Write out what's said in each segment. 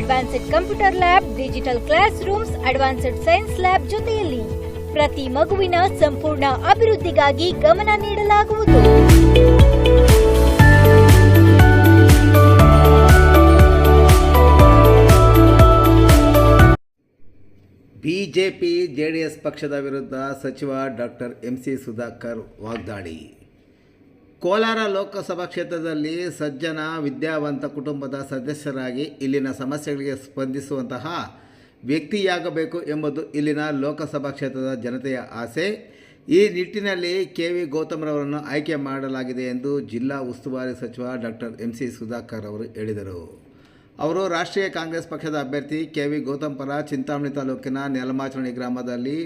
Advanced computer lab digital class rooms advanced science lab ಜೊತೆಯಲ್ಲಿ ಪ್ರತಿ ಮಗುವಿನ ಸಂಪೂರ್ಣ ಅಭಿವೃದ್ಧಿಗಾಗಿ ಗಮನ ನೀಡಲಾಗುವುದು. ಬಿಜೆಪಿ, ಜೆಡಿಎಸ್ ಪಕ್ಷದ ವಿರುದ್ಧ ಸಚಿವ ಡಾಕ್ಟರ್ ಎಂ ಸಿ ಸುಧಾಕರ್ ವಾಗ್ದಾಳಿ. ಕೋಲಾರ ಲೋಕಸಭಾ ಕ್ಷೇತ್ರದಲ್ಲಿ ಸಜ್ಜನ ವಿದ್ಯಾವಂತ ಕುಟುಂಬದ ಸದಸ್ಯರಾಗಿ ಇಲ್ಲಿನ ಸಮಸ್ಯೆಗಳಿಗೆ ಸ್ಪಂದಿಸುವಂತಹ ವ್ಯಕ್ತಿಯಾಗಬೇಕು ಎಂಬುದು ಇಲ್ಲಿನ ಲೋಕಸಭಾ ಕ್ಷೇತ್ರದ ಜನತೆಯ ಆಸೆ. ಈ ನಿಟ್ಟಿನಲ್ಲಿ ಕೆ ವಿ ಗೌತಮ್ರವರನ್ನು ಆಯ್ಕೆ ಮಾಡಲಾಗಿದೆ ಎಂದು ಜಿಲ್ಲಾ ಉಸ್ತುವಾರಿ ಸಚಿವ ಡಾಕ್ಟರ್ ಎಂ ಸಿ ಸುಧಾಕರ್ ಅವರು ಹೇಳಿದರು. ಅವರು ರಾಷ್ಟ್ರೀಯ ಕಾಂಗ್ರೆಸ್ ಪಕ್ಷದ ಅಭ್ಯರ್ಥಿ ಕೆ ವಿ ಗೌತಮ್ ಪರ ಚಿಂತಾಮಣಿ ತಾಲೂಕಿನ ನೆಲಮಾಚರಣಿ ಗ್ರಾಮದಲ್ಲಿ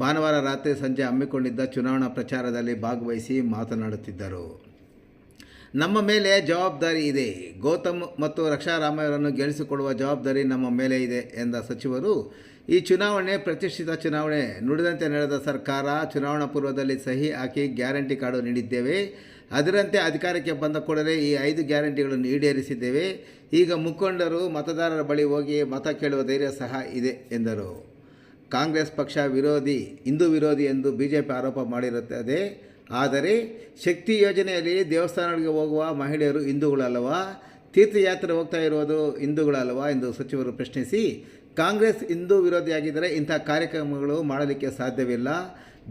ಭಾನುವಾರ ರಾತ್ರಿ ಸಂಜೆ ಹಮ್ಮಿಕೊಂಡಿದ್ದ ಚುನಾವಣಾ ಪ್ರಚಾರದಲ್ಲಿ ಭಾಗವಹಿಸಿ ಮಾತನಾಡುತ್ತಿದ್ದರು. ನಮ್ಮ ಮೇಲೆ ಜವಾಬ್ದಾರಿ ಇದೆ. ಗೌತಮ್ ಮತ್ತು ರಕ್ಷಾರಾಮಯ್ಯರನ್ನು ಗೆಲ್ಲಿಸಿಕೊಳ್ಳುವ ಜವಾಬ್ದಾರಿ ನಮ್ಮ ಮೇಲೆ ಇದೆ ಎಂದ ಸಚಿವರು, ಈ ಚುನಾವಣೆ ಪ್ರತಿಷ್ಠಿತ ಚುನಾವಣೆ. ನುಡಿದಂತೆ ನಡೆದ ಸರ್ಕಾರ ಚುನಾವಣಾ ಪೂರ್ವದಲ್ಲಿ ಸಹಿ ಹಾಕಿ ಗ್ಯಾರಂಟಿ ಕಾರ್ಡು ನೀಡಿದ್ದೇವೆ. ಅದರಂತೆ ಅಧಿಕಾರಕ್ಕೆ ಬಂದ ಕೂಡಲೇ ಈ ಐದು ಗ್ಯಾರಂಟಿಗಳನ್ನು ಈಡೇರಿಸಿದ್ದೇವೆ. ಈಗ ಮುಖಂಡರು, ಮತದಾರರ ಬಳಿ ಹೋಗಿ ಮತ ಕೇಳುವ ಧೈರ್ಯ ಸಹ ಇದೆ ಎಂದರು. ಕಾಂಗ್ರೆಸ್ ಪಕ್ಷ ವಿರೋಧಿ, ಹಿಂದೂ ವಿರೋಧಿ ಎಂದು ಬಿ ಜೆ ಪಿ ಆರೋಪ ಮಾಡಿರುತ್ತದೆ. ಆದರೆ ಶಕ್ತಿ ಯೋಜನೆಯಲ್ಲಿ ದೇವಸ್ಥಾನಗಳಿಗೆ ಹೋಗುವ ಮಹಿಳೆಯರು ಹಿಂದೂಗಳಲ್ಲವಾ? ತೀರ್ಥಯಾತ್ರೆ ಹೋಗ್ತಾ ಇರೋದು ಹಿಂದೂಗಳಲ್ಲವಾ ಎಂದು ಸಚಿವರು ಪ್ರಶ್ನಿಸಿ, ಕಾಂಗ್ರೆಸ್ ಹಿಂದೂ ವಿರೋಧಿಯಾಗಿದ್ದರೆ ಇಂಥ ಕಾರ್ಯಕ್ರಮಗಳು ಮಾಡಲಿಕ್ಕೆ ಸಾಧ್ಯವಿಲ್ಲ.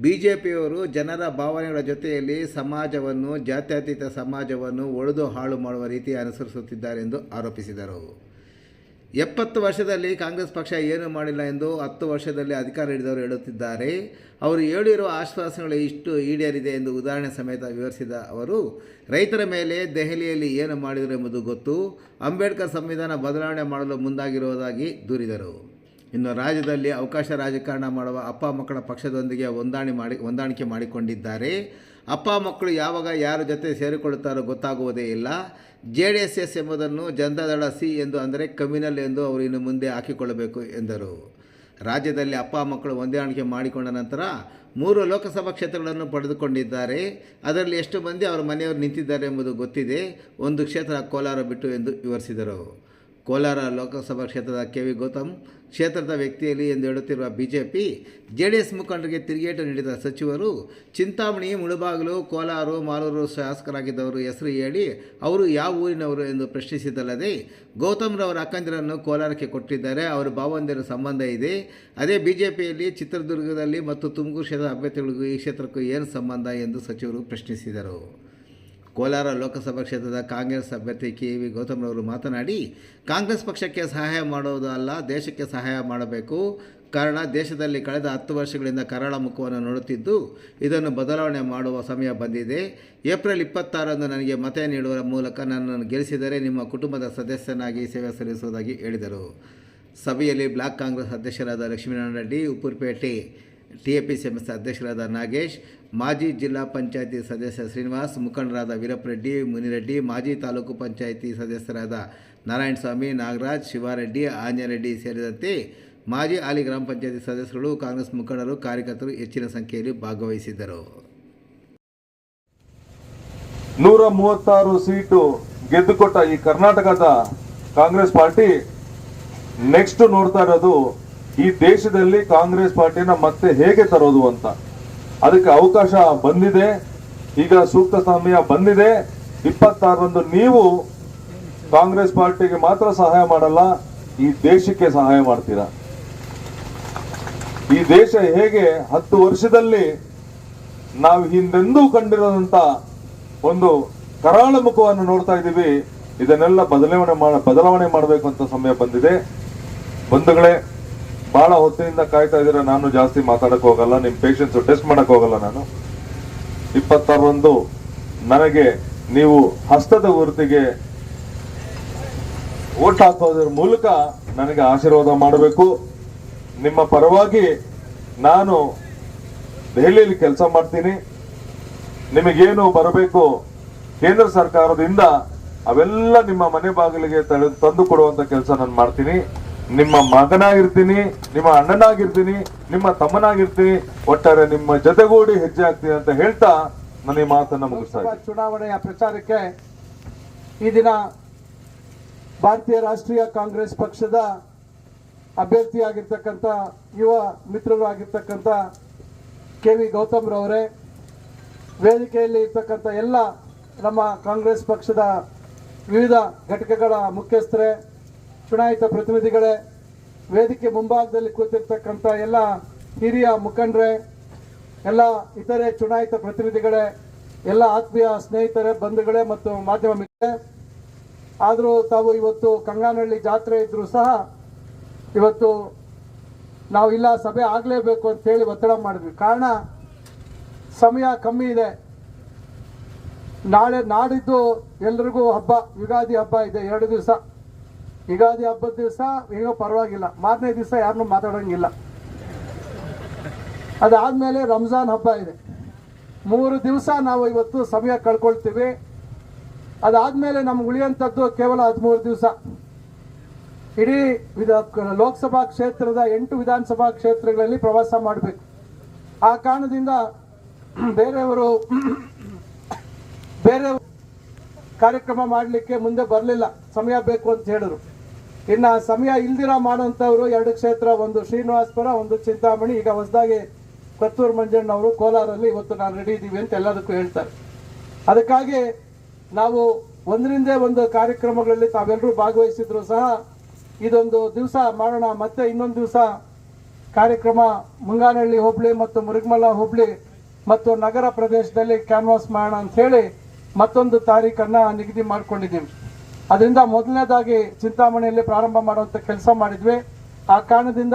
ಬಿ ಜೆ ಪಿಯವರು ಜನರ ಭಾವನೆಗಳ ಜೊತೆಯಲ್ಲಿ ಸಮಾಜವನ್ನು, ಜಾತ್ಯತೀತ ಸಮಾಜವನ್ನು ಒಡೆದು ಹಾಳು ಮಾಡುವ ರೀತಿ ಅನುಸರಿಸುತ್ತಿದ್ದಾರೆ ಎಂದು ಆರೋಪಿಸಿದರು. ಎಪ್ಪತ್ತು ವರ್ಷದಲ್ಲಿ ಕಾಂಗ್ರೆಸ್ ಪಕ್ಷ ಏನು ಮಾಡಿಲ್ಲ ಎಂದು ಹತ್ತು ವರ್ಷದಲ್ಲಿ ಅಧಿಕಾರ ಹಿಡಿದವರು ಹೇಳುತ್ತಿದ್ದಾರೆ. ಅವರು ಹೇಳಿರುವ ಆಶ್ವಾಸನೆಗಳು ಇಷ್ಟು ಈಡೇರಿದೆ ಎಂದು ಉದಾಹರಣೆ ಸಮೇತ ವಿವರಿಸಿದ ಅವರು, ರೈತರ ಮೇಲೆ ದೆಹಲಿಯಲ್ಲಿ ಏನು ಮಾಡಿದರು ಎಂಬುದು ಗೊತ್ತು. ಅಂಬೇಡ್ಕರ್ ಸಂವಿಧಾನ ಬದಲಾವಣೆ ಮಾಡಲು ಮುಂದಾಗಿರುವುದಾಗಿ ದೂರಿದರು. ಇನ್ನು ರಾಜ್ಯದಲ್ಲಿ ಅವಕಾಶ ರಾಜಕಾರಣ ಮಾಡುವ ಅಪ್ಪ ಮಕ್ಕಳ ಪಕ್ಷದೊಂದಿಗೆ ಹೊಂದಾಣಿ ಮಾಡಿ, ಹೊಂದಾಣಿಕೆ ಮಾಡಿಕೊಂಡಿದ್ದಾರೆ. ಅಪ್ಪ ಮಕ್ಕಳು ಯಾವಾಗ ಯಾರ ಜೊತೆ ಸೇರಿಕೊಳ್ಳುತ್ತಾರೋ ಗೊತ್ತಾಗುವುದೇ ಇಲ್ಲ. ಜೆ ಡಿ ಎಸ್ ಎಸ್ ಎಂಬುದನ್ನು ಜನತಾದಳ ಸಿ ಎಂದು ಅಂದರೆ ಕಮ್ಯುನಲ್ ಎಂದು ಅವರು ಇನ್ನು ಮುಂದೆ ಹಾಕಿಕೊಳ್ಳಬೇಕು ಎಂದರು. ರಾಜ್ಯದಲ್ಲಿ ಅಪ್ಪ ಮಕ್ಕಳು ಹೊಂದಾಣಿಕೆ ಮಾಡಿಕೊಂಡ ನಂತರ ಮೂರು ಲೋಕಸಭಾ ಕ್ಷೇತ್ರಗಳನ್ನು ಪಡೆದುಕೊಂಡಿದ್ದಾರೆ. ಅದರಲ್ಲಿ ಎಷ್ಟು ಮಂದಿ ಅವರ ಮನೆಯವರು ನಿಂತಿದ್ದಾರೆ ಎಂಬುದು ಗೊತ್ತಿದೆ. ಒಂದು ಕ್ಷೇತ್ರ ಕೋಲಾರ ಬಿಟ್ಟು ಎಂದು ವಿವರಿಸಿದರು. ಕೋಲಾರ ಲೋಕಸಭಾ ಕ್ಷೇತ್ರದ ಕೆ ವಿ ಗೌತಮ್ ಕ್ಷೇತ್ರದ ವ್ಯಕ್ತಿಯಲ್ಲಿ ಎಂದು ಹೇಳುತ್ತಿರುವ ಬಿಜೆಪಿ ಜೆ ಡಿ ಎಸ್ ಮುಖಂಡರಿಗೆ ತಿರುಗೇಟು ನೀಡಿದ ಸಚಿವರು, ಚಿಂತಾಮಣಿ, ಮುಳುಬಾಗಿಲು, ಕೋಲಾರ, ಮಾಲೂರು ಶಾಸಕರಾಗಿದ್ದವರು ಹೆಸರು ಹೇಳಿ ಅವರು ಯಾವ ಊರಿನವರು ಎಂದು ಪ್ರಶ್ನಿಸಿದಲ್ಲದೆ ಗೌತಮ್ರವರ ಅಕ್ಕಂದಿರನ್ನು ಕೋಲಾರಕ್ಕೆ ಕೊಟ್ಟಿದ್ದಾರೆ. ಅವರ ಭಾವಂದಿರ ಸಂಬಂಧ ಇದೆ. ಅದೇ ಬಿಜೆಪಿಯಲ್ಲಿ ಚಿತ್ರದುರ್ಗದಲ್ಲಿ ಮತ್ತು ತುಮಕೂರು ಕ್ಷೇತ್ರದ ಅಭ್ಯರ್ಥಿಗಳಿಗೂ ಈ ಕ್ಷೇತ್ರಕ್ಕೂ ಏನು ಸಂಬಂಧ ಎಂದು ಸಚಿವರು ಪ್ರಶ್ನಿಸಿದರು. ಕೋಲಾರ ಲೋಕಸಭಾ ಕ್ಷೇತ್ರದ ಕಾಂಗ್ರೆಸ್ ಅಭ್ಯರ್ಥಿ ಕೆ ವಿ ಗೌತಮ್ರವರು ಮಾತನಾಡಿ, ಕಾಂಗ್ರೆಸ್ ಪಕ್ಷಕ್ಕೆ ಸಹಾಯ ಮಾಡೋದು ಅಲ್ಲ, ದೇಶಕ್ಕೆ ಸಹಾಯ ಮಾಡಬೇಕು. ಕಾರಣ ದೇಶದಲ್ಲಿ ಕಳೆದ ಹತ್ತು ವರ್ಷಗಳಿಂದ ಕರಾಳ ಮುಖವನ್ನು ನೋಡುತ್ತಿದ್ದು, ಇದನ್ನು ಬದಲಾವಣೆ ಮಾಡುವ ಸಮಯ ಬಂದಿದೆ. ಏಪ್ರಿಲ್ ಇಪ್ಪತ್ತಾರರಂದು ನನಗೆ ಮತ ನೀಡುವ ಮೂಲಕ ನನ್ನನ್ನು ಗೆಲ್ಲಿಸಿದರೆ ನಿಮ್ಮ ಕುಟುಂಬದ ಸದಸ್ಯನಾಗಿ ಸೇವೆ ಸಲ್ಲಿಸುವುದಾಗಿ ಹೇಳಿದರು. ಸಭೆಯಲ್ಲಿ ಬ್ಲಾಕ್ ಕಾಂಗ್ರೆಸ್ ಅಧ್ಯಕ್ಷರಾದ Lakshminarayana Reddy ಉಪ್ಪುರ್ಪೇಟೆ T A P C ಅಧ್ಯಕ್ಷರಾದ ನಾಗೇಶ್ ಮಾಜಿ ಜಿಲ್ಲಾ ಪಂಚಾಯಿತಿ ಸದಸ್ಯ ಶ್ರೀನಿವಾಸ್, ಮುಖಂಡರಾದ ವೀರಪ್ಪರೆಡ್ಡಿ ಮುನಿರೆಡ್ಡಿ, ಮಾಜಿ ತಾಲೂಕು ಪಂಚಾಯಿತಿ ಸದಸ್ಯರಾದ ನಾರಾಯಣಸ್ವಾಮಿ, ನಾಗರಾಜ್, ಶಿವಾರೆಡ್ಡಿ ಆಂಜನರೆಡ್ಡಿ ಸೇರಿದಂತೆ ಮಾಜಿ ಆಲಿ ಗ್ರಾಮ ಪಂಚಾಯಿತಿ ಸದಸ್ಯರು ಕಾಂಗ್ರೆಸ್ ಮುಖಂಡರು, ಕಾರ್ಯಕರ್ತರು ಹೆಚ್ಚಿನ ಸಂಖ್ಯೆಯಲ್ಲಿ ಭಾಗವಹಿಸಿದ್ದರು. ನೂರ ಮೂವತ್ತಾರು ಸೀಟು ಗೆದ್ದುಕೊಟ್ಟ ಈ ಕರ್ನಾಟಕದ ಕಾಂಗ್ರೆಸ್ ಪಾರ್ಟಿ ನೆಕ್ಸ್ಟ್ ನೋಡ್ತಾ ಇರೋದು ಈ ದೇಶದಲ್ಲಿ ಕಾಂಗ್ರೆಸ್ ಪಾರ್ಟಿನ ಮತ್ತೆ ಹೇಗೆ ತರೋದು ಅಂತ. ಅದಕ್ಕೆ ಅವಕಾಶ ಬಂದಿದೆ. ಈಗ ಸೂಕ್ತ ಸಮಯ ಬಂದಿದೆ. ಇಪ್ಪತ್ತಾರರಂದು ನೀವು ಕಾಂಗ್ರೆಸ್ ಪಾರ್ಟಿಗೆ ಮಾತ್ರ ಸಹಾಯ ಮಾಡಲ್ಲ, ಈ ದೇಶಕ್ಕೆ ಸಹಾಯ ಮಾಡ್ತೀರಾ? ಈ ದೇಶ ಹೇಗೆ ಹತ್ತು ವರ್ಷದಲ್ಲಿ ನಾವು ಹಿಂದೆಂದೂ ಕಂಡಿರದಂತ ಒಂದು ಕರಾಳ ಮುಖವನ್ನು ನೋಡ್ತಾ ಇದ್ದೀವಿ. ಇದನ್ನೆಲ್ಲ ಬದಲಾವಣೆ ಮಾಡ, ಬದಲಾವಣೆ ಮಾಡಬೇಕು ಅಂತ ಸಮಯ ಬಂದಿದೆ. ಬಂಧುಗಳೇ ಬಹಳ ಹೊತ್ತಿನಿಂದ ಕಾಯ್ತಾ ಇದ್ದೀರಾ? ನಾನು ಜಾಸ್ತಿ ಮಾತಾಡಕ್ ಹೋಗಲ್ಲ. ನಿಮ್ ಪೇಷನ್ಸ್ ಟೆಸ್ಟ್ ಮಾಡಕ್ ಹೋಗಲ್ಲ ನಾನು. ಇಪ್ಪತ್ತಾರರಂದು ನನಗೆ ನೀವು ಹಸ್ತದ ಗುರುತಿಗೆ ಓಟ್ ಹಾಕೋದ್ರ ಮೂಲಕ ನನಗೆ ಆಶೀರ್ವಾದ ಮಾಡಬೇಕು. ನಿಮ್ಮ ಪರವಾಗಿ ನಾನು ದೆಹಲಿಯಲ್ಲಿ ಕೆಲಸ ಮಾಡ್ತೀನಿ. ನಿಮಗೇನು ಬರಬೇಕು? ಕೇಂದ್ರ ಸರ್ಕಾರದಿಂದ ಅವೆಲ್ಲ ನಿಮ್ಮ ಮನೆ ಬಾಗಿಲಿಗೆ ತಂದು ಕೊಡುವಂತ ಕೆಲಸ ನಾನು ಮಾಡ್ತೀನಿ. ನಿಮ್ಮ ಮಗನಾಗಿರ್ತೀನಿ ನಿಮ್ಮ ಅಣ್ಣನಾಗಿರ್ತೀನಿ ನಿಮ್ಮ ತಮ್ಮನಾಗಿರ್ತೀನಿ ಒಟ್ಟಾರೆ ನಿಮ್ಮ ಜೊತೆಗೂಡಿ ಹೆಜ್ಜೆ ಆಗ್ತೀನಿ ಅಂತ ಹೇಳ್ತಾ ನನ್ನ ಈ ಮಾತನ್ನ ಮುಗಿಸ್ತಾ ಇದ್ದೀನಿ. ಚುನಾವಣೆಯ ಪ್ರಚಾರಕ್ಕೆ ಈ ದಿನ ಭಾರತೀಯ ರಾಷ್ಟ್ರೀಯ ಕಾಂಗ್ರೆಸ್ ಪಕ್ಷದ ಅಭ್ಯರ್ಥಿಯಾಗಿರ್ತಕ್ಕಂಥ ಯುವ ಮಿತ್ರರು ಆಗಿರ್ತಕ್ಕಂಥ ಕೆ ವಿ ಗೌತಮ್ ರವರೇ ವೇದಿಕೆಯಲ್ಲಿ ಇರ್ತಕ್ಕಂಥ ಎಲ್ಲ ನಮ್ಮ ಕಾಂಗ್ರೆಸ್ ಪಕ್ಷದ ವಿವಿಧ ಘಟಕಗಳ ಮುಖ್ಯಸ್ಥರೇ ಚುನಾಯಿತ ಪ್ರತಿನಿಧಿಗಳೇ, ವೇದಿಕೆ ಮುಂಭಾಗದಲ್ಲಿ ಕೂತಿರ್ತಕ್ಕಂಥ ಎಲ್ಲ ಹಿರಿಯ ಮುಖಂಡರೇ, ಎಲ್ಲ ಇತರೆ ಚುನಾಯಿತ ಪ್ರತಿನಿಧಿಗಳೇ, ಎಲ್ಲ ಆತ್ಮೀಯ ಸ್ನೇಹಿತರೇ, ಬಂಧುಗಳೇ ಮತ್ತು ಮಾಧ್ಯಮ ಮಿತ್ರರೇ, ಆದರೂ ತಾವು ಇವತ್ತು ಕಂಗಾನಹಳ್ಳಿ ಜಾತ್ರೆ ಇದ್ದರೂ ಸಹ ಇವತ್ತು ನಾವು ಇಲ್ಲ, ಸಭೆ ಆಗಲೇಬೇಕು ಅಂತ ಹೇಳಿ ಒತ್ತಡ ಮಾಡಿದ್ವಿ. ಕಾರಣ ಸಮಯ ಕಮ್ಮಿ ಇದೆ. ನಾಳೆ ನಾಡಿದ್ದು ಎಲ್ರಿಗೂ ಹಬ್ಬ, ಯುಗಾದಿ ಹಬ್ಬ ಇದೆ. ಎರಡು ದಿವಸ. ಯುಗಾದಿ ಹಬ್ಬದ ದಿವಸ ಈಗ ಪರವಾಗಿಲ್ಲ. ಮಾರನೇ ದಿವಸ ಯಾರನ್ನೂ ಮಾತಾಡೋಂಗಿಲ್ಲ. ಅದಾದ್ಮೇಲೆ ರಂಜಾನ್ ಹಬ್ಬ ಇದೆ. ಮೂರು ದಿವಸ ನಾವು ಇವತ್ತು ಸಮಯ ಕಳ್ಕೊಳ್ತೀವಿ. ಅದಾದ್ಮೇಲೆ ನಮ್ಗೆ ಉಳಿಯುವಂಥದ್ದು ಕೇವಲ ಹದಿಮೂರು ದಿವಸ. ಇಡೀ ಲೋಕಸಭಾ ಕ್ಷೇತ್ರದ ಎಂಟು ವಿಧಾನಸಭಾ ಕ್ಷೇತ್ರಗಳಲ್ಲಿ ಪ್ರವಾಸ ಮಾಡಬೇಕು. ಆ ಕಾರಣದಿಂದ ಬೇರೆಯವರು ಬೇರೆ ಕಾರ್ಯಕ್ರಮ ಮಾಡಲಿಕ್ಕೆ ಮುಂದೆ ಬರಲಿಲ್ಲ. ಸಮಯ ಬೇಕು ಅಂತ ಹೇಳಿದ್ರು. ಇನ್ನು ಸಮಯ ಇಲ್ದಿರ ಮಾಡುವಂತವ್ರು ಎರಡು ಕ್ಷೇತ್ರ, ಒಂದು ಶ್ರೀನಿವಾಸಪುರ, ಒಂದು ಚಿಂತಾಮಣಿ. ಈಗ ಹೊಸದಾಗಿ ಮಂಜಣ್ಣ ಮಂಜಣ್ಣವರು ಕೋಲಾರಲ್ಲಿ ಇವತ್ತು ನಾನು ರೆಡಿ ಇದ್ದೀವಿ ಅಂತ ಎಲ್ಲದಕ್ಕೂ ಹೇಳ್ತಾರೆ. ಅದಕ್ಕಾಗಿ ನಾವು ಒಂದರಿಂದೇ ಒಂದು ಕಾರ್ಯಕ್ರಮಗಳಲ್ಲಿ ತಾವೆಲ್ಲರೂ ಭಾಗವಹಿಸಿದ್ರು ಸಹ ಇದೊಂದು ದಿವಸ ಮಾಡೋಣ, ಮತ್ತೆ ಇನ್ನೊಂದು ದಿವಸ ಕಾರ್ಯಕ್ರಮ ಮುಂಗಾನಹಳ್ಳಿ ಹೋಬಳಿ ಮತ್ತು ಮುರುಗಮಲ್ಲ ಹೋಬಳಿ ಮತ್ತು ನಗರ ಪ್ರದೇಶದಲ್ಲಿ ಕ್ಯಾನ್ವಾಸ್ ಮಾಡೋಣ ಅಂತ ಹೇಳಿ ಮತ್ತೊಂದು ತಾರೀಖನ್ನು ನಿಗದಿ ಮಾಡ್ಕೊಂಡಿದ್ದೀವಿ. ಅದರಿಂದ ಮೊದಲನೇದಾಗಿ ಚಿಂತಾಮಣಿಯಲ್ಲಿ ಪ್ರಾರಂಭ ಮಾಡುವಂತ ಕೆಲಸ ಮಾಡಿದ್ವಿ. ಆ ಕಾರಣದಿಂದ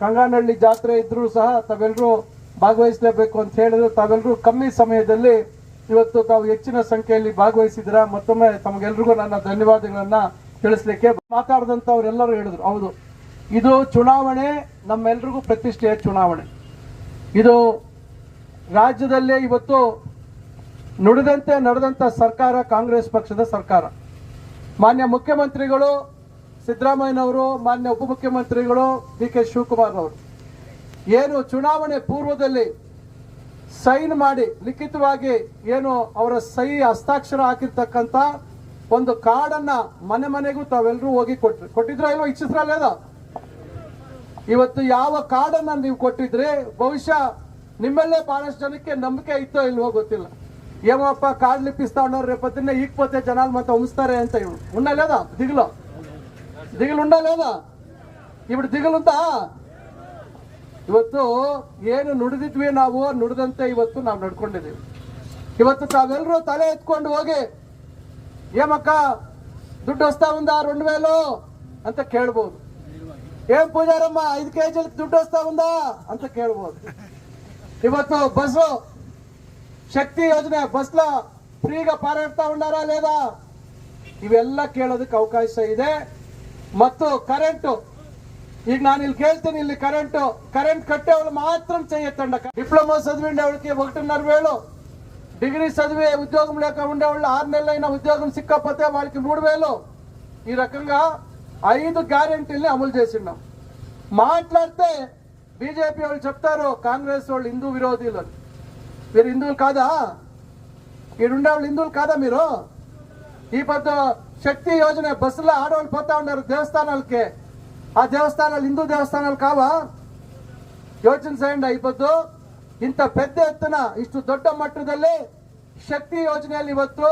ಕಂಗಾನಹಳ್ಳಿ ಜಾತ್ರೆ ಇದ್ದರೂ ಸಹ ತಾವೆಲ್ಲರೂ ಭಾಗವಹಿಸಲೇಬೇಕು ಅಂತ ಹೇಳಿದ್ರು. ತಾವೆಲ್ಲರೂ ಕಮ್ಮಿ ಸಮಯದಲ್ಲಿ ಇವತ್ತು ತಾವು ಹೆಚ್ಚಿನ ಸಂಖ್ಯೆಯಲ್ಲಿ ಭಾಗವಹಿಸಿದ್ರ ಮತ್ತೊಮ್ಮೆ ತಮಗೆಲ್ರಿಗೂ ನನ್ನ ಧನ್ಯವಾದಗಳನ್ನ ತಿಳಿಸ್ಲಿಕ್ಕೆ ಮಾತಾಡಿದಂಥವ್ರೆಲ್ಲರೂ ಹೇಳಿದ್ರು. ಹೌದು. ಇದು ಚುನಾವಣೆ, ನಮ್ಮೆಲ್ರಿಗೂ ಪ್ರತಿಷ್ಠೆಯ ಚುನಾವಣೆ. ಇದು ರಾಜ್ಯದಲ್ಲೇ ಇವತ್ತು ನುಡಿದಂತೆ ನಡೆದಂತ ಸರ್ಕಾರ ಕಾಂಗ್ರೆಸ್ ಪಕ್ಷದ ಸರ್ಕಾರ. ಮಾನ್ಯ ಮುಖ್ಯಮಂತ್ರಿಗಳು ಸಿದ್ದರಾಮಯ್ಯನವರು, ಮಾನ್ಯ ಉಪಮುಖ್ಯಮಂತ್ರಿಗಳು ಡಿ ಕೆ ಶಿವಕುಮಾರ್ ಅವರು. ಏನು ಚುನಾವಣೆ ಪೂರ್ವದಲ್ಲಿ ಸೈನ್ ಮಾಡಿ ಲಿಖಿತವಾಗಿ ಏನು ಅವರ ಸಹಿ ಹಸ್ತಾಕ್ಷರ ಹಾಕಿರ್ತಕ್ಕಂಥ ಒಂದು ಕಾರ್ಡನ್ನ ಮನೆ ಮನೆಗೂ ತಾವೆಲ್ಲರೂ ಹೋಗಿ ಕೊಟ್ಟರು ಕೊಟ್ಟಿದ್ರ ಏನೋ ಇಚ್ಛಿಸ್ರಲ್ಲೇದ ಇವತ್ತು ಯಾವ ಕಾರ್ಡನ್ನ ನೀವು ಕೊಟ್ಟಿದ್ರಿ ಬಹುಶಃ ನಿಮ್ಮಲ್ಲೇ ಬಹಳಷ್ಟು ಜನಕ್ಕೆ ನಂಬಿಕೆ ಇತ್ತೋ ಇಲ್ವೋ ಗೊತ್ತಿಲ್ಲ. ಏಮಪ್ಪ ಕಾರ್ಡ್ ಲಿಪ್ಪಿಸ್ತಾ ಉಂಡವ್ರೆ ಪತ್ತಿನ ಈಗ ಪತ್ತೆ ಜನಾಲ್ ಮತ್ತೆ ಉಮಿಸ್ತಾರೆ ಅಂತ ಇವ್ರು ಉಣ್ಣಲೇದ ದಿಗಿಲು ದಿಗಿಲು ಉಂಡಲೇದ ಇವ್ರು ದಿಗಿಲು ಅಂತ ಇವತ್ತು ಏನು ನುಡಿದಿದ್ವಿ ನಾವು ನುಡಿದಂತೆ ಇವತ್ತು ನಾವು ನಡ್ಕೊಂಡಿದ್ದೀವಿ ಇವತ್ತು ತಾವೆಲ್ಲರೂ ತಲೆ ಎತ್ಕೊಂಡು ಹೋಗಿ ಏಮಕ್ಕ ದುಡ್ಡು ಹೊಸ್ತಾ ಒಂದ రెండు వేలు ಅಂತ ಕೇಳ್ಬೋದು ಏನ್ ಪೂಜಾರಮ್ಮ ಐದು ಕೆ ಜಿ ದುಡ್ಡು ಹೊಸ್ತಾ ಒಂದ ಅಂತ ಕೇಳ್ಬೋದು ಇವತ್ತು ಬಸ್ಸು శక్తి యోజన బస్లో ఫ్రీగా పారేడుతా ఉన్నారా లేదా? ಇವೆಲ್ಲ ಕೇಳೋದಕ್ಕೆ అవకాశం ఇదే. మత్తు కరెంటు. ఈ ನಾನು ಇಲ್ಲಿ ఇల్లు కరెంటు. కరెంట్ కట్టే వాళ్ళు మాత్రం చేయొద్దండ డిప్లొమా చదివిండే వాళ్ళకి ఒకటిన్నర వేలు. డిగ్రీ చదివి ఉద్యోగం లేక ఉండే వాళ్ళు ఆరు నెలలైనా ఉద్యోగం సిక్కకపోతే వాళ్ళకి మూడు వేలు. ఈ రకంగా ఐదు గ్యారెంటీల్ని అమలు చేసిండాం. మాట్లాడితే బీజేపీ వాళ్ళు చెప్తారు కాంగ్రెస్ వాళ్ళు హిందూ విరోధులు మీరు హిందువులు కాదా ఈడుండే వాళ్ళు హిందువులు కాదా మీరు ఈ పెద్ద శక్తి యోజన బస్సులో ఆడవాళ్ళు పోతా ఉన్నారు దేవస్థానాలకి ಆ ದೇವಸ್ಥಾನ ಹಿಂದೂ ದೇವಸ್ಥಾನ ಕಾವ ಯೋಚನೆ చేయండి అయిపోద్దు ಇಂಥ ಪೆದ್ದ ಎತ್ತನ ಇಷ್ಟು ದೊಡ್ಡ ಮಟ್ಟದಲ್ಲಿ ಶಕ್ತಿ ಯೋಜನೆಯಲ್ಲಿ ಇವತ್ತು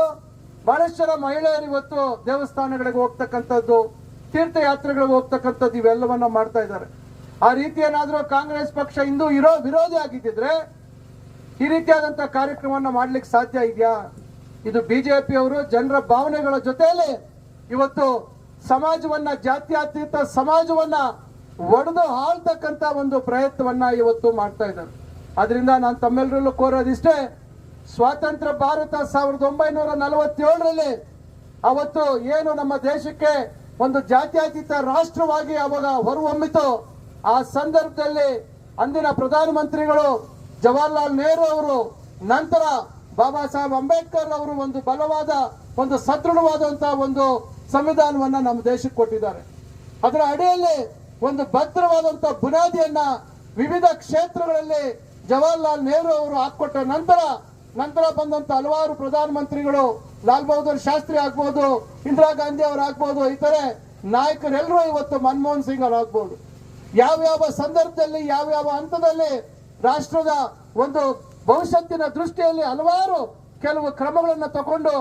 ಬಹಳಷ್ಟರ ಮಹಿಳೆಯರು ಇವತ್ತು ದೇವಸ್ಥಾನಗಳಿಗೆ ಹೋಗ್ತಕ್ಕಂಥದ್ದು ತೀರ್ಥಯಾತ್ರೆಗಳಿಗೆ ಹೋಗ್ತಕ್ಕಂಥದ್ದು ಇವೆಲ್ಲವನ್ನ ಮಾಡ್ತಾ ಇದ್ದಾರೆ ಆ ರೀತಿ ಏನಾದರೂ ಕಾಂಗ್ರೆಸ್ ಪಕ್ಷ ಇಂದು ಇರೋ ವಿರೋಧಿ ಆಗಿದ್ದಿದ್ರೆ ಈ ರೀತಿಯಾದಂತಹ ಕಾರ್ಯಕ್ರಮವನ್ನು ಮಾಡ್ಲಿಕ್ಕೆ ಸಾಧ್ಯ ಇದೆಯಾ? ಇದು ಬಿಜೆಪಿ ಅವರು ಜನರ ಭಾವನೆಗಳ ಜೊತೆಯಲ್ಲಿ ಇವತ್ತು ಸಮಾಜವನ್ನ, ಜಾತ್ಯಾತೀತ ಸಮಾಜವನ್ನ ಒಡೆದು ಆಳ್ತಕ್ಕಂತ ಒಂದು ಪ್ರಯತ್ನವನ್ನ ಇವತ್ತು ಮಾಡ್ತಾ ಇದ್ದಾರೆ. ಅದರಿಂದ ನಾನು ತಮ್ಮೆಲ್ಲರಲ್ಲೂ ಕೋರೋದಿಷ್ಟೇ, ಸ್ವಾತಂತ್ರ್ಯ ಭಾರತ ಸಾವಿರದ ಒಂಬೈನೂರ ನಲವತ್ತೇಳರಲ್ಲಿ ಅವತ್ತು ಏನು ನಮ್ಮ ದೇಶಕ್ಕೆ ಒಂದು ಜಾತ್ಯಾತೀತ ರಾಷ್ಟ್ರವಾಗಿ ಅವಾಗ ಹೊರಹೊಮ್ಮಿತು, ಆ ಸಂದರ್ಭದಲ್ಲಿ ಅಂದಿನ ಪ್ರಧಾನಮಂತ್ರಿಗಳು ಜವಾಹರ್ಲಾಲ್ ನೆಹರು ಅವರು ನಂತರ ಬಾಬಾ ಸಾಹೇಬ್ ಅಂಬೇಡ್ಕರ್ ಅವರು ಒಂದು ಬಲವಾದ, ಒಂದು ಸದೃಢವಾದಂತಹ ಒಂದು ಸಂವಿಧಾನವನ್ನ ನಮ್ಮ ದೇಶಕ್ಕೆ ಕೊಟ್ಟಿದ್ದಾರೆ. ಅದರ ಅಡಿಯಲ್ಲಿ ಒಂದು ಭದ್ರವಾದಂತಹ ಬುನಾದಿಯನ್ನ ವಿವಿಧ ಕ್ಷೇತ್ರಗಳಲ್ಲಿ ಜವಾಹರ್ಲಾಲ್ ನೆಹರು ಅವರು ಹಾಕೊಟ್ಟ ನಂತರ ನಂತರ ಬಂದಂತ ಹಲವಾರು ಪ್ರಧಾನಮಂತ್ರಿಗಳು ಲಾಲ್ ಬಹದ್ದೂರ್ ಶಾಸ್ತ್ರಿ ಆಗ್ಬಹುದು ಇಂದಿರಾ ಗಾಂಧಿ ಅವರು ಆಗ್ಬೋದು, ಇತರೆ ನಾಯಕರೆಲ್ಲರೂ ಇವತ್ತು ಮನಮೋಹನ್ ಸಿಂಗ್ ಅವರು ಆಗ್ಬೋದು. ಯಾವ್ಯಾವ ಸಂದರ್ಭದಲ್ಲಿ, ಯಾವ್ಯಾವ ಹಂತದಲ್ಲಿ ರಾಷ್ಟ್ರದ ಒಂದು ಭವಿಷ್ಯತ್ತಿನ ದೃಷ್ಟಿಯಲ್ಲಿ ಹಲವಾರು ಕೆಲವು ಕ್ರಮಗಳನ್ನು ತಗೊಂಡು